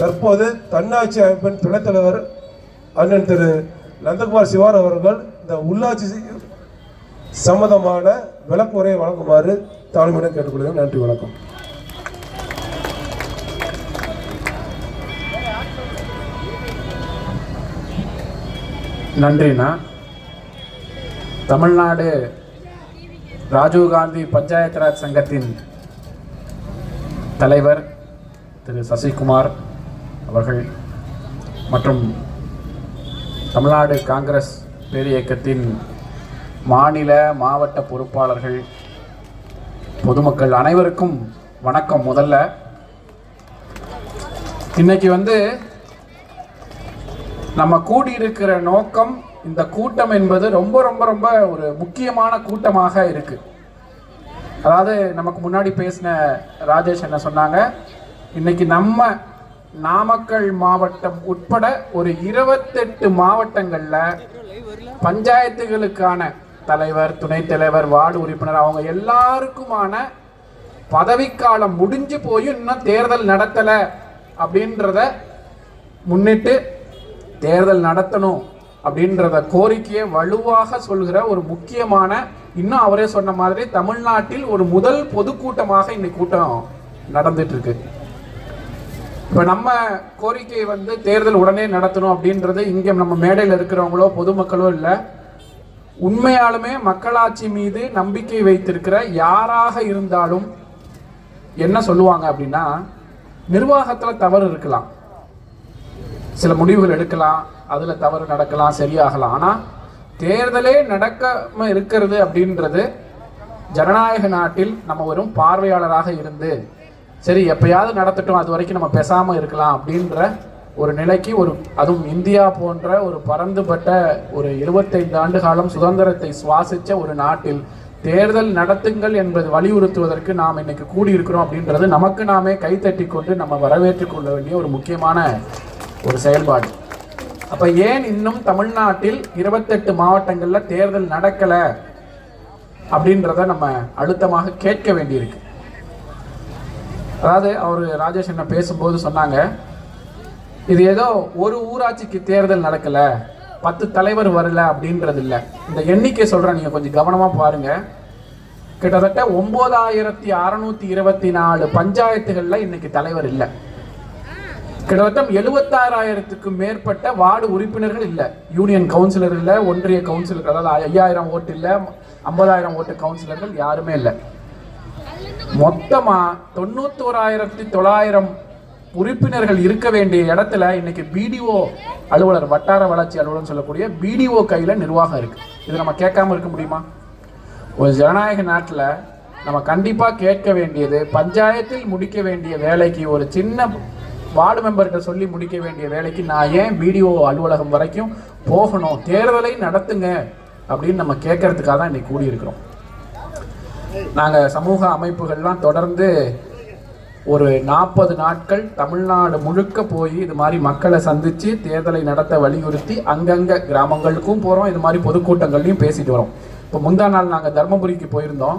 தற்போது தன்னாட்சி அமைப்பின் துணைத் தலைவர் அண்ணன் திரு நந்தகுமார் சிவார் அவர்கள் இந்த உள்ளாட்சி சம்பந்தமான விளக்குரையை வழங்குமாறு தாழ்மையிடம் கேட்டுக்கொள்கிறேன். நன்றி வணக்கம். நன்றிண்ணா. தமிழ்நாடு ராஜீவ்காந்தி பஞ்சாயத்து ராஜ் சங்கத்தின் தலைவர் திரு சசிகுமார் அவர்கள் மற்றும் தமிழ்நாடு காங்கிரஸ் பேரியக்கத்தின் மாநில மாவட்ட பொறுப்பாளர்கள் பொதுமக்கள் அனைவருக்கும் வணக்கம். முதல்ல இன்னைக்கு வந்து நம்ம கூடியிருக்கிற நோக்கம் இந்த கூட்டம் என்பது ரொம்ப ரொம்ப ரொம்ப ஒரு முக்கியமான கூட்டமாக இருக்கு. அதாவது நமக்கு முன்னாடி பேசின ராஜேஷ் என்ன சொன்னாங்க? இன்னைக்கு நம்ம நாமக்கல் மாவட்டம் உட்பட ஒரு இருபத்தெட்டு மாவட்டங்களில் பஞ்சாயத்துகளுக்கான தலைவர் துணைத் தலைவர் வார்டு உறுப்பினர் அவங்க எல்லாருக்குமான பதவிக்காலம் முடிஞ்சு போய் இன்னும் தேர்தல் நடத்தலை அப்படின்றத முன்னிட்டு தேர்தல் நடத்தணும் அப்படின்றத கோரிக்கையை வலுவாக சொல்கிற ஒரு முக்கியமான இன்னும் அவரே சொன்ன மாதிரி தமிழ்நாட்டில் ஒரு முதல் பொதுக்கூட்டமாக இன்னைக்கு கூட்டம் நடந்துட்டு இருக்கு. இப்போ நம்ம கோரிக்கை வந்து தேர்தல் உடனே நடத்தணும் அப்படின்றது இங்கே நம்ம மேடையில் இருக்கிறவங்களோ பொதுமக்களோ இல்லை. உண்மையாலுமே மக்களாட்சி மீது நம்பிக்கை வைத்திருக்கிற யாராக இருந்தாலும் என்ன சொல்லுவாங்க அப்படின்னா நிர்வாகத்தில் தவறு இருக்கலாம். சில முடிவுகள் எடுக்கலாம் அதில் தவறு நடக்கலாம் சரியாகலாம். ஆனால் தேர்தலே நடக்காம இருக்கிறது அப்படின்றது ஜனநாயக நாட்டில் நம்ம வெறும் பார்வையாளராக இருந்து சரி எப்பயாவது நடத்தட்டும் அது வரைக்கும் நம்ம பேசாமல் இருக்கலாம் அப்படின்ற ஒரு நிலைக்கு ஒரு அதுவும் இந்தியா போன்ற ஒரு பரந்துபட்ட ஒரு இருபத்தைந்து ஆண்டு காலம் சுதந்திரத்தை சுவாசித்த ஒரு நாட்டில் தேர்தல் நடத்துங்கள் என்பது வலியுறுத்துவதற்கு நாம் இன்னைக்கு கூடியிருக்கிறோம் அப்படின்றது நமக்கு நாமே கைத்தட்டி கொண்டு நம்ம வரவேற்றுக் கொள்ள வேண்டிய ஒரு முக்கியமான ஒரு செயல்பாடு. அப்போ ஏன் இன்னும் தமிழ்நாட்டில் இருபத்தெட்டு மாவட்டங்களில் தேர்தல் நடக்கலை அப்படின்றத நம்ம அழுத்தமாக கேட்க வேண்டியிருக்கு. அதாவது அவர் ராஜேஷ் என்ன பேசும்போது சொன்னாங்க இது ஏதோ ஒரு ஊராட்சிக்கு தேர்தல் நடக்கலை பத்து தலைவர் வரல அப்படின்றது இல்லை இந்த எண்ணிக்கை சொல்கிறேன் நீங்கள் கொஞ்சம் கவனமாக பாருங்க. கிட்டத்தட்ட ஒம்பதாயிரத்தி அறநூற்றி இருபத்தி நாலு பஞ்சாயத்துகளில் இன்னைக்கு தலைவர் இல்லை. கிட்டத்தட்ட எழுபத்தாறாயிரத்துக்கும் மேற்பட்ட வார்டு உறுப்பினர்கள் இல்லை. யூனியன் கவுன்சிலர் இல்லை ஒன்றிய கவுன்சிலர் அதாவது ஐயாயிரம் ஓட்டு இல்லை ஐம்பதாயிரம் ஓட்டு கவுன்சிலர்கள் யாருமே இல்லை. மொத்தமா தொண்ணூத்தோராயிரத்தி தொள்ளாயிரம் உறுப்பினர்கள் இருக்க வேண்டிய இடத்துல இன்னைக்கு பிடிஓ அலுவலர் வட்டார வளர்ச்சி அலுவலர் சொல்லக்கூடிய பிடிஓ கையில நிர்வாகம் இருக்கு. இது நம்ம கேட்காம இருக்க முடியுமா? ஒரு ஜனநாயக நாட்டில் நம்ம கண்டிப்பாக கேட்க வேண்டியது பஞ்சாயத்தில் முடிக்க வேண்டிய வேலைக்கு ஒரு சின்ன வார்டு மெம்பர்கிட்ட சொல்லி முடிக்க வேண்டிய வேலைக்கு நான் ஏன் பிடிஓ அலுவலகம் வரைக்கும் போகணும் தேர்தலை நடத்துங்க அப்படின்னு நம்ம கேட்கறதுக்காக தான் இன்னைக்கு கூடியிருக்கிறோம். நாங்கள் சமூக அமைப்புகள்லாம் தொடர்ந்து ஒரு நாற்பது நாட்கள் தமிழ்நாடு முழுக்க போய் இது மாதிரி மக்களை சந்தித்து தேர்தலை நடத்த வலியுறுத்தி அங்கங்கே கிராமங்களுக்கும் போகிறோம் இது மாதிரி பொதுக்கூட்டங்கள்லையும் பேசிட்டு வரோம். இப்போ முந்தா நாள் நாங்கள் தர்மபுரிக்கு போயிருந்தோம்.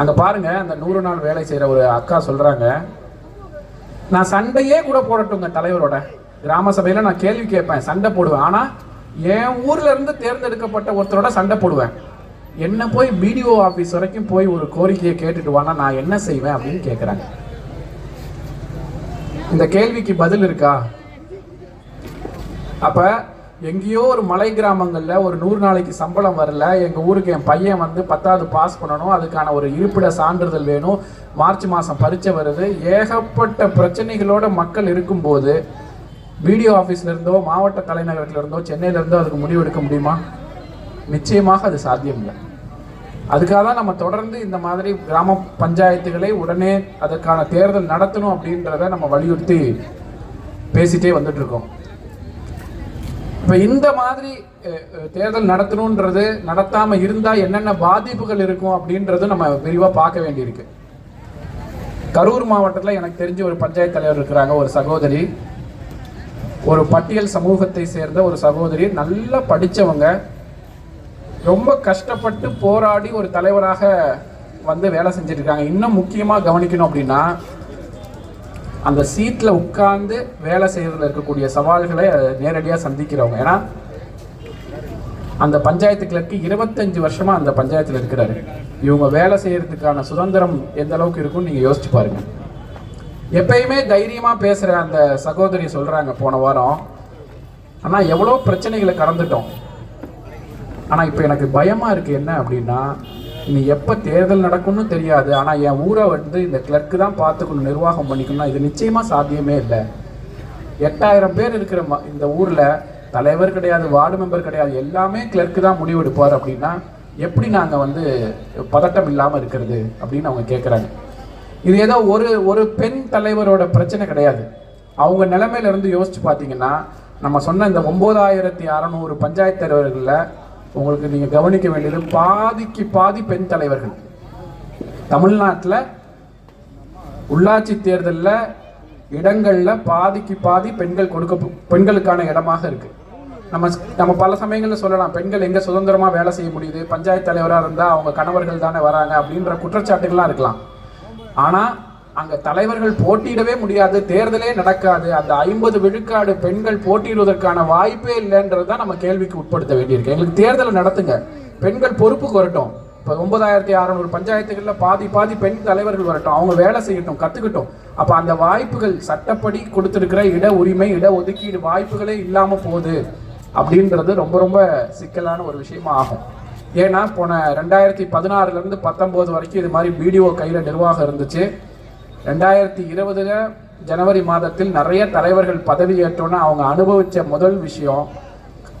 அங்கே பாருங்க அந்த நூறு நாள் வேலை செய்கிற ஒரு அக்கா சொல்கிறாங்க நான் சண்டையே கூட போடட்டுங்க தலைவரோட. கிராம சபையில் நான் கேள்வி கேட்பேன் சண்டை போடுவேன். ஆனால் என் ஊர்ல இருந்து தேர்ந்தெடுக்கப்பட்ட ஒருத்தரோட சண்டை போடுவேன். என்ன போய் பிடிஓ ஆஃபீஸ் வரைக்கும் போய் ஒரு கோரிக்கையை கேட்டுட்டு வானா நான் என்ன செய்வேன் அப்படின்னு கேட்குறாங்க இந்த கேள்விக்கு பதில் இருக்கா? அப்போ எங்கேயோ ஒரு மலை கிராமங்களில் ஒரு நூறு நாளைக்கு சம்பளம் வரல எங்கள் ஊருக்கு என் பையன் வந்து பத்தாவது பாஸ் பண்ணணும் அதுக்கான ஒரு இருப்பிட சான்றிதழ் வேணும் மார்ச் மாதம் பரீட்சை வருது. ஏகப்பட்ட பிரச்சனைகளோட மக்கள் இருக்கும்போது பிடிஓ ஆஃபீஸ்ல இருந்தோ மாவட்ட தலைநகரத்துல இருந்தோ சென்னையில இருந்தோ அதுக்கு முடிவு எடுக்க முடியுமா? நிச்சயமாக அது சாத்தியம் இல்லை அதுக்காக தான் நம்ம தொடர்ந்து இந்த மாதிரி கிராம பஞ்சாயத்துகளை உடனே அதற்கான தேர்தல் நடத்தணும் அப்படின்றத நம்ம வலியுறுத்தி பேசிட்டே வந்துட்டு இருக்கோம் இப்போ இந்த மாதிரி தேர்தல் நடத்தணுன்றது நடத்தாமல் இருந்தால் என்னென்ன பாதிப்புகள் இருக்கும் அப்படின்றதும் நம்ம விரிவாக பார்க்க வேண்டியிருக்கு. கரூர் மாவட்டத்தில் எனக்கு தெரிஞ்ச ஒரு பஞ்சாயத்து தலைவர் இருக்கிறாங்க ஒரு சகோதரி. ஒரு பட்டியல் சமூகத்தை சேர்ந்த ஒரு சகோதரி நல்லா படித்தவங்க ரொம்ப கஷ்டப்பட்டு போராடி ஒரு தலைவராக வந்து வேலை செஞ்சுட்ருக்காங்க. இன்னும் முக்கியமாக கவனிக்கணும் அப்படின்னா அந்த சீட்டில் உட்கார்ந்து வேலை செய்கிறதுல இருக்கக்கூடிய சவால்களை நேரடியாக சந்திக்கிறவங்க. ஏன்னா அந்த பஞ்சாயத்து கிளர்க்கு இருபத்தஞ்சு வருஷமாக அந்த பஞ்சாயத்தில் இருக்கிறாரு. இவங்க வேலை செய்கிறதுக்கான சுதந்திரம் எந்த அளவுக்கு இருக்கும்னு நீங்கள் யோசிச்சு பாருங்க. எப்பயுமே தைரியமாக பேசுகிற அந்த சகோதரி சொல்கிறாங்க போன வாரம். ஆனால் எவ்வளோ பிரச்சனைகளை கடந்துட்டோம். ஆனால் இப்போ எனக்கு பயமாக இருக்குது என்ன அப்படின்னா இனி எப்போ தேர்தல் நடக்கும்னு தெரியாது. ஆனால் என் ஊரை வந்து இந்த கிளர்க்கு தான் பார்த்துக்கணும் நிர்வாகம் பண்ணிக்கணும்னா இது நிச்சயமாக சாத்தியமே இல்லை. எட்டாயிரம் பேர் இருக்கிற ம- இந்த ஊரில் தலைவர் கிடையாது வார்டு மெம்பர் கிடையாது எல்லாமே கிளர்க்கு தான் முடிவெடுப்பார் அப்படின்னா எப்படி நாங்கள் வந்து பதட்டம் இல்லாமல் இருக்கிறது அப்படின்னு அவங்க கேட்குறாங்க இது ஏதோ ஒரு ஒரு பெண் தலைவரோட பிரச்சனை கிடையாது. அவங்க நிலைமையில இருந்து யோசிச்சு பார்த்தீங்கன்னா நம்ம சொன்ன இந்த ஒம்பதாயிரத்தி அறநூறு பஞ்சாயத்து தலைவர்களில் உங்களுக்கு நீங்க கவனிக்க வேண்டியது பாதிக்கு பாதி பெண் தலைவர்கள். தமிழ்நாட்டில் உள்ளாட்சி தேர்தலில் இடங்களில் பாதிக்கு பாதி பெண்கள் கொடுக்க பெண்களுக்கான இடமாக இருக்கு. நம்ம நம்ம பல சமயங்களில் சொல்லலாம் பெண்கள் எங்கே சுதந்திரமாக வேலை செய்ய முடியுது பஞ்சாயத்து தலைவராக இருந்தால் அவங்க கணவர்கள் தானே வராங்க அப்படின்ற குற்றச்சாட்டுகள்லாம் இருக்கலாம். ஆனால் அங்க தலைவர்கள் போட்டியிடவே முடியாது தேர்தலே நடக்காது. அந்த ஐம்பது விழுக்காடு பெண்கள் போட்டியிடுவதற்கான வாய்ப்பே இல்லைன்றது தான் நம்ம கேள்விக்கு உட்படுத்த வேண்டியிருக்கு. எங்களுக்கு தேர்தலை நடத்துங்க. பெண்கள் பொறுப்புக்கு வரட்டும். இப்போ ஒன்பதாயிரத்தி அறநூறு பஞ்சாயத்துகளில் பாதி பாதி பெண் தலைவர்கள் வரட்டும். அவங்க வேலை செய்யட்டும் கற்றுக்கட்டும் அப்போ அந்த வாய்ப்புகள் சட்டப்படி கொடுத்துருக்கிற இட உரிமை இட ஒதுக்கீடு வாய்ப்புகளே இல்லாமல் போகுது அப்படின்றது ரொம்ப ரொம்ப சிக்கலான ஒரு விஷயமா ஆகும். ஏன்னா போன ரெண்டாயிரத்தி பதினாறுலேருந்து பத்தொம்போது வரைக்கும் இது மாதிரி பிடிஓ கையில் நிர்வாகம் இருந்துச்சு. ரெண்டாயிரத்தி இருபதுல ஜனவரி மாதத்தில் நிறைய தலைவர்கள் பதவி ஏற்றோன்னா அவங்க அனுபவித்த முதல் விஷயம்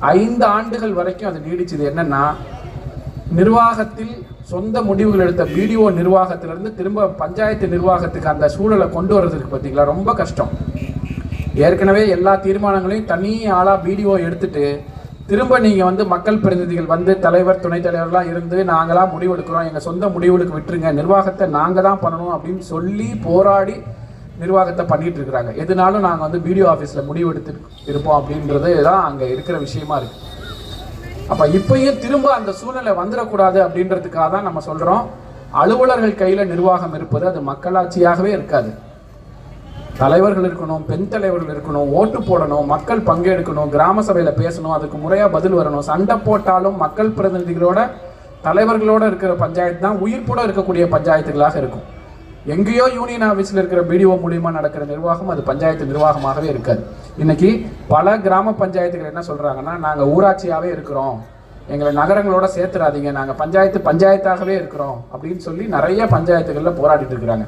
ஐந்து ஆண்டுகள் வரைக்கும் அது நீடிச்சது என்னன்னா நிர்வாகத்தில் சொந்த முடிவுகள் எடுத்த பிடிஓ நிர்வாகத்திலிருந்து திரும்ப பஞ்சாயத்து நிர்வாகத்துக்கு அந்த சூழலை கொண்டு வர்றதுக்கு பார்த்தீங்களா ரொம்ப கஷ்டம். ஏற்கனவே எல்லா தீர்மானங்களையும் தனி ஆளாக பிடிஓ எடுத்துட்டு திரும்ப நீங்கள் வந்து மக்கள் பிரதிநிதிகள் வந்து தலைவர் துணைத் தலைவர்லாம் இருந்து நாங்களாம் முடிவெடுக்கிறோம். எங்கள் சொந்த முடிவுகளுக்கு விட்டுருங்க. நிர்வாகத்தை நாங்கள் தான் பண்ணணும் அப்படின்னு சொல்லி போராடி நிர்வாகத்தை பண்ணிட்டு இருக்கிறாங்க. எதுனாலும் நாங்கள் வந்து பிடிஓ ஆஃபீஸில் முடிவெடுத்து இருப்போம் அப்படின்றது தான் அங்கே இருக்கிற விஷயமா இருக்குது அப்போ இப்பயும் திரும்ப அந்த சூழ்நிலை வந்துடக்கூடாது அப்படின்றதுக்காக தான் நம்ம சொல்கிறோம் அலுவலர்கள் கையில் நிர்வாகம் இருப்பது அது மக்களாட்சியாகவே இருக்காது. தலைவர்கள் இருக்கணும் பெண் தலைவர்கள் இருக்கணும் ஓட்டு போடணும் மக்கள் பங்கெடுக்கணும் கிராம சபையில் பேசணும் அதுக்கு முறையாக பதில் வரணும். சண்டை போட்டாலும் மக்கள் பிரதிநிதிகளோட தலைவர்களோட இருக்கிற பஞ்சாயத்து தான் உயிர்ப்போட இருக்கக்கூடிய பஞ்சாயத்துகளாக இருக்கும். எங்கேயோ யூனியன் ஆஃபீஸில் இருக்கிற பிடிஓ மூலியமாக நடக்கிற நிர்வாகம் அது பஞ்சாயத்து நிர்வாகமாகவே இருக்காது. இன்னைக்கு பல கிராம பஞ்சாயத்துகள் என்ன சொல்கிறாங்கன்னா நாங்கள் ஊராட்சியாகவே இருக்கிறோம். எங்களை நகரங்களோட சேர்த்துறாதீங்க. நாங்கள் பஞ்சாயத்து பஞ்சாயத்தாகவே இருக்கிறோம். அப்படின்னு சொல்லி நிறைய பஞ்சாயத்துகளில் போராடிட்டு இருக்கிறாங்க.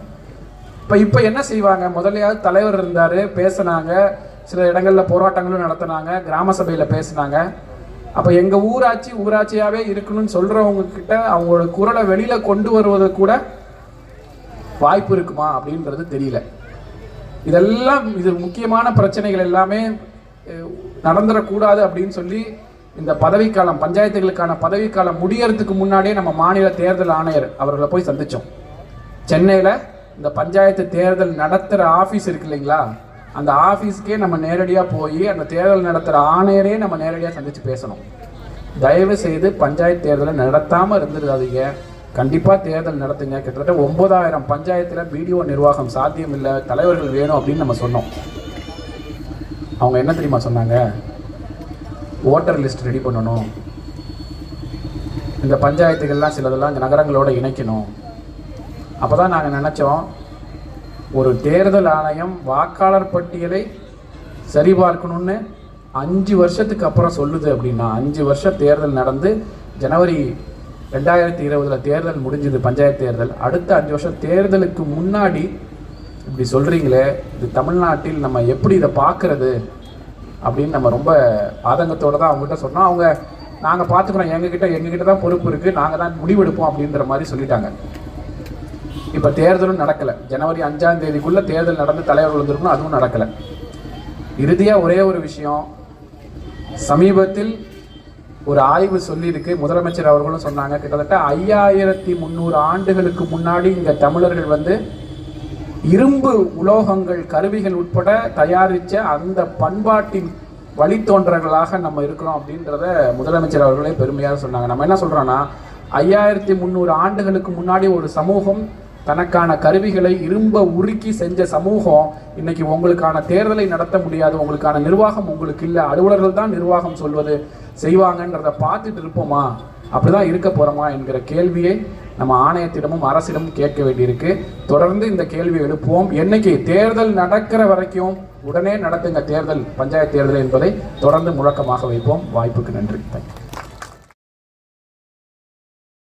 இப்போ இப்போ என்ன செய்வாங்க? முதலையாவது தலைவர் இருந்தார் பேசுனாங்க. சில இடங்களில் போராட்டங்களும் நடத்தினாங்க கிராம சபையில் பேசுனாங்க. அப்போ எங்கள் ஊராட்சி ஊராட்சியாகவே இருக்கணும்னு சொல்கிறவங்க கிட்ட அவங்களோட குரலை வெளியில் கொண்டு வருவது கூட வாய்ப்பு இருக்குமா அப்படின்றது தெரியல. இதெல்லாம் இது முக்கியமான பிரச்சனைகள் எல்லாமே நடந்துடக்கூடாது அப்படின்னு சொல்லி இந்த பதவிக்காலம் பஞ்சாயத்துகளுக்கான பதவிக்காலம் முடியறதுக்கு முன்னாடியே நம்ம மாநில தேர்தல் ஆணையர் அவர்களை போய் சந்தித்தோம் சென்னையில் இந்த பஞ்சாயத்து தேர்தல் நடத்துகிற ஆஃபீஸ் இருக்கு இல்லைங்களா? அந்த ஆஃபீஸ்க்கே நம்ம நேரடியாக போய் அந்த தேர்தல் நடத்துகிற ஆணையரே நம்ம நேரடியாக சந்தித்து பேசணும். தயவு செய்து பஞ்சாயத்து தேர்தலை நடத்தாமல் இருந்துடாதீங்க. கண்டிப்பாக தேர்தல் நடத்துங்க. கிட்டத்தட்ட ஒம்பதாயிரம் பஞ்சாயத்தில் பிடிஓ நிர்வாகம் சாத்தியம் இல்லை தலைவர்கள் வேணும் அப்படின்னு நம்ம சொன்னோம். அவங்க என்ன தெரியுமா சொன்னாங்க? ஓட்டர் லிஸ்ட் ரெடி பண்ணணும். இந்த பஞ்சாயத்துகள்லாம் சிலதெல்லாம் இந்த நகரங்களோட இணைக்கணும். அப்போ தான் நாங்கள் நினச்சோம் ஒரு தேர்தல் ஆணையம் வாக்காளர் பட்டியலை சரிபார்க்கணும்னு அஞ்சு வருஷத்துக்கு அப்புறம் சொல்லுது அப்படின்னா அஞ்சு வருஷம் தேர்தல் நடந்து ஜனவரி ரெண்டாயிரத்தி இருபதில் தேர்தல் முடிஞ்சது பஞ்சாயத்து தேர்தல். அடுத்த அஞ்சு வருஷம் தேர்தலுக்கு முன்னாடி இப்படி சொல்கிறீங்களே இது தமிழ்நாட்டில் நம்ம எப்படி இதை பார்க்குறது அப்படின்னு நம்ம ரொம்ப ஆதங்கத்தோடு தான் அவங்ககிட்ட சொன்னோம். அவங்க நாங்கள் பார்த்துக்குறோம் எங்ககிட்ட எங்ககிட்ட தான் பொறுப்பு இருக்குது நாங்கள் தான் முடிவெடுப்போம் அப்படின்ற மாதிரி சொல்லிட்டாங்க. இப்போ தேர்தலும் நடக்கலை. ஜனவரி அஞ்சாம் தேதிக்குள்ள தேர்தல் நடந்து தலைவர்கள் வந்திருக்கணும் அதுவும் நடக்கலை. இறுதியாக ஒரே ஒரு விஷயம். சமீபத்தில் ஒரு ஆய்வு சொல்லியிருக்கு. முதலமைச்சர் அவர்களும் சொன்னாங்க கிட்டத்தட்ட ஐயாயிரத்தி முந்நூறு ஆண்டுகளுக்கு முன்னாடி இங்கே தமிழர்கள் வந்து இரும்பு உலோகங்கள் கருவிகள் உட்பட தயாரித்த அந்த பண்பாட்டின் வழித்தோன்றர்களாக நம்ம இருக்கிறோம் அப்படின்றத முதலமைச்சர் அவர்களே பெருமையாக சொன்னாங்க. நம்ம என்ன சொல்கிறோன்னா ஐயாயிரத்தி முந்நூறு ஆண்டுகளுக்கு முன்னாடி ஒரு சமூகம் தனக்கான கருவிகளை இரும்ப உருக்கி செஞ்ச சமூகம் இன்னைக்கு உங்களுக்கான தேர்தலை நடத்த முடியாது உங்களுக்கான நிர்வாகம் உங்களுக்கு இல்லை அலுவலர்கள் தான் நிர்வாகம் சொல்வது செய்வாங்கன்றத பார்த்துட்டு இருப்போமா? அப்படிதான் இருக்க போறோமா என்கிற கேள்வியை நம்ம ஆணையத்திடமும் அரசிடமும் கேட்க வேண்டியிருக்கு. தொடர்ந்து இந்த கேள்வி எழுப்புவோம். என்னைக்கு தேர்தல் நடக்கிற வரைக்கும் உடனே நடத்துங்க தேர்தல் பஞ்சாயத்து தேர்தல் என்பதை தொடர்ந்து முழக்கமாக வைப்போம். வாய்ப்புக்கு நன்றி. தேங்க்யூ